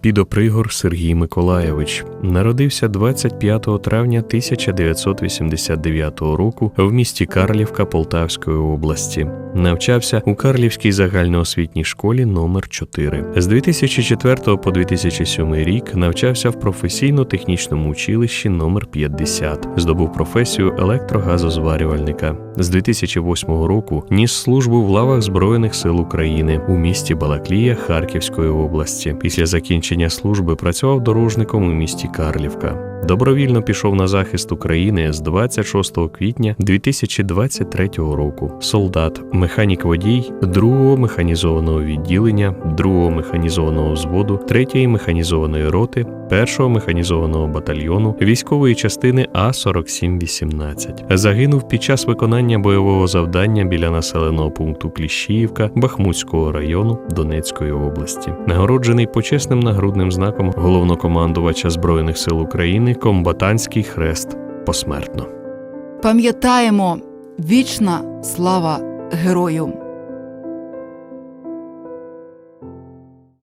Підопригор Сергій Миколаєвич народився 25 травня 1989 року в місті Карлівка Полтавської області. Навчався у Карлівській загальноосвітній школі номер 4 З 2004 по 2007 рік навчався в професійно-технічному училищі номер 50 Здобув професію електрогазозварювальника. З 2008 року ніс службу в лавах Збройних сил України у місті Балаклія Харківської області. Після закінчення служби працював дорожником у місті Карлівка. Добровільно пішов на захист України з 26 квітня 2023 року. Солдат, механік водій 2-го механізованого відділення, 2-го механізованого взводу, 3-ї механізованої роти, 1-го механізованого батальйону військової частини А 4718 Загинув під час виконання бойового завдання біля населеного пункту Кліщіївка Бахмутського району Донецької області. Нагороджений почесним нагрудним знаком головнокомандувача Збройних сил України комбатантський хрест посмертно. Пам'ятаємо вічна слава герою.